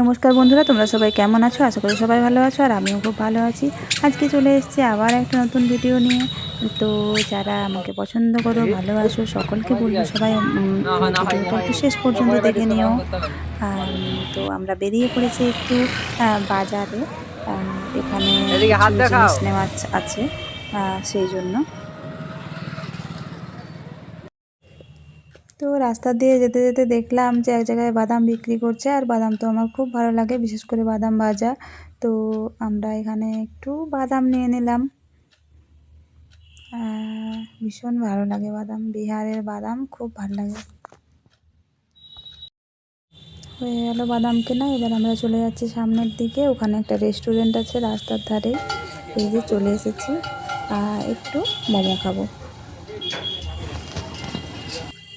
নমস্কার বন্ধুরা তোমরা সবাই কেমন আছো? আশা করি সবাই ভালো আছো আর আমিও খুব ভালো আছি। আজকে চলে এসেছি আবার একটা নতুন ভিডিও নিয়ে। তো যারা আমাকে পছন্দ করো ভালোবাসো সকলকে বলব সবাই ভিডিওটা একটু শেষ পর্যন্ত দেখে নিও। তো আমরা বেরিয়ে পড়েছি একটু বাজারে। এখানে জিনিস নেওয়ার আছে সেই জন্য। তো রাস্তা দিয়ে যেতে যেতে দেখলাম যে এক জায়গায় বাদাম বিক্রি করছে আর বাদাম তো আমার খুব ভালো লাগে, বিশেষ করে বাদাম ভাজা। তো আমরা এখানে একটু বাদাম নিয়ে নিলাম। ভীষণ ভালো লাগে বাদাম, বিহারের বাদাম খুব ভালো লাগে। হয়ে গেল বাদাম কেনা, এবার আমরা চলে যাচ্ছি সামনের দিকে। ওখানে একটা রেস্টুরেন্ট আছে রাস্তার ধারে। এই যে চলে এসেছি। একটু মোমো খাব।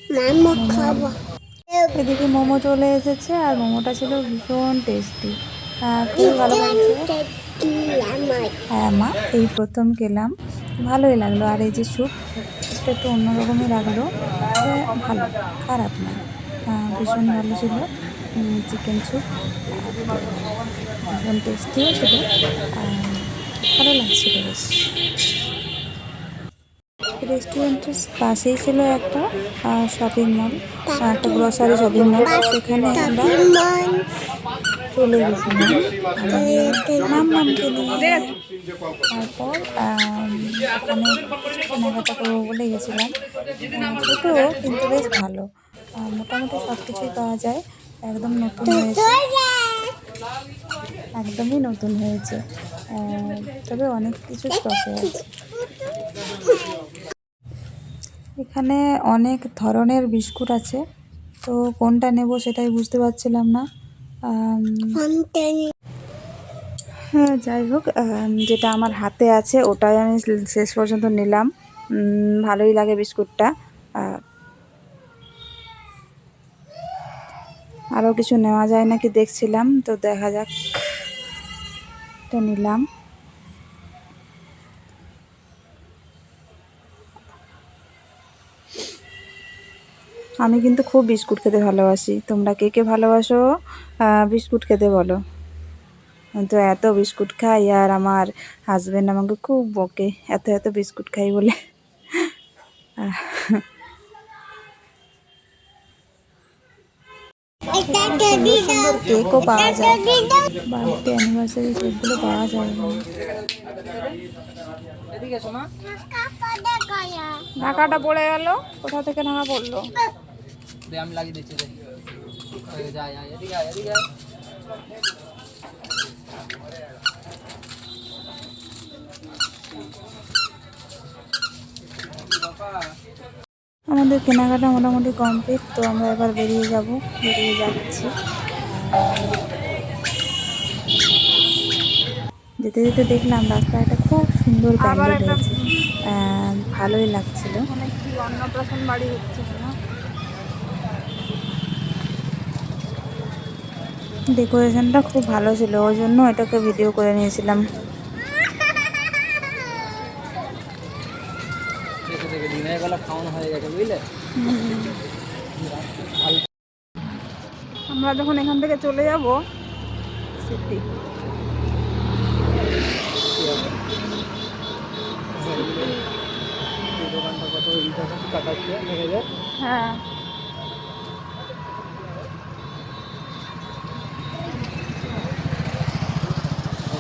মামা খাব। এদিকে মোমো চলে এসেছে আর মোমোটা ছিল ভীষণ টেস্টি খুবই ভালো লাগছে হ্যাঁ মা এই প্রথম খেলাম। ভালোই লাগল। আর এই যে স্যুপ এটা একটু অন্যরকমই লাগল। ভালো খারাপ না। ভীষণ ভালো ছিল। চিকেন স্যুপ ভীষণ টেস্টিও ছিল। ভালো লাগছিল বেশ। রেস্টুরেন্টের পাশেই ছিল একটা শপিং মল একটা গ্রসারি শপিং মল সেখানে আমরা চলে গেছিলাম। মাম নিয়ে তারপর ওখানে কেনাকাটা করব বলে গেছিলাম। ছোটো, কিন্তু বেশ ভালো। মোটামুটি সব কিছুই পাওয়া যায়। একদম নতুন হয়েছে। একদমই নতুন হয়েছে। তবে অনেক কিছু স্টকে আছে। এখানে অনেক ধরনের বিস্কুট আছে। তো কোনটা নেব সেটাই বুঝতে পারছিলাম না। হ্যাঁ যাই হোক যেটা আমার হাতে আছে ওটাই আমি শেষ পর্যন্ত নিলাম। ভালোই লাগে বিস্কুটটা। আরও কিছু নেওয়া যায় নাকি দেখছিলাম, তো দেখা যাক। এটা নিলাম। আমি কিন্তু খুব বিস্কুট খেতে ভালোবাসি। তোমরা কে কে ভালোবাসো বিস্কুট খেতে বলো। তো এত বিস্কুট খাই আর আমার হাজব্যান্ড আমাকে খুব বকে এত এত বিস্কুট খাই বলে। টেডি কেকও পাওয়া যায় অ্যানিভার্সারি কেকগুলো পাওয়া যায় ঢাকাটা পড়ে গেল কোথা থেকে ঢাকা পড়ল? দে আমি লাগিয়ে দিচ্ছি দে এই যা যা এদিকে আয় এদিকে আয়। আমাদের কেনাকাটা মোটামুটি কমপ্লিট তো আমরা এবার বেরিয়ে যাব বেরিয়ে যাচ্ছি। যেতে যেতে দেখলাম রাস্তায় একটা খুব সুন্দর প্যান্ডেল হয়েছে আহ, ভালোই লাগছিল। অন্নপ্রাশন বাড়ি হচ্ছে। ডেকোরেশনটা খুব ভালো ছিল ওই জন্য এটাকে ভিডিও করে নিয়েছিলাম হয়ে আমরা যখন এখান থেকে চলে যাব সিটি হ্যাঁ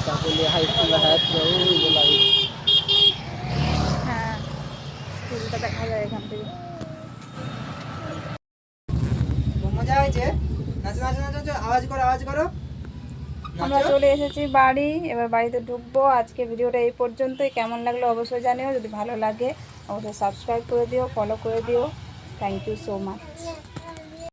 কাকুলি হাই স্কুল হায়াত ওই বলা হ্যাঁ স্কুলটা দেখা যায় এখান থেকে। মজা হয়েছে? নাচো নাচো নাচো নাচো, আওয়াজ করো আওয়াজ করো। আমরা চলে এসেছি বাড়ি এবার বাড়িতে ঢুকবো। আজকে ভিডিওটা এই পর্যন্তই। কেমন লাগল অবশ্যই জানিও। যদি ভালো লাগে অবশ্যই সাবস্ক্রাইব করে দিও ফলো করে দিও। Thank you so much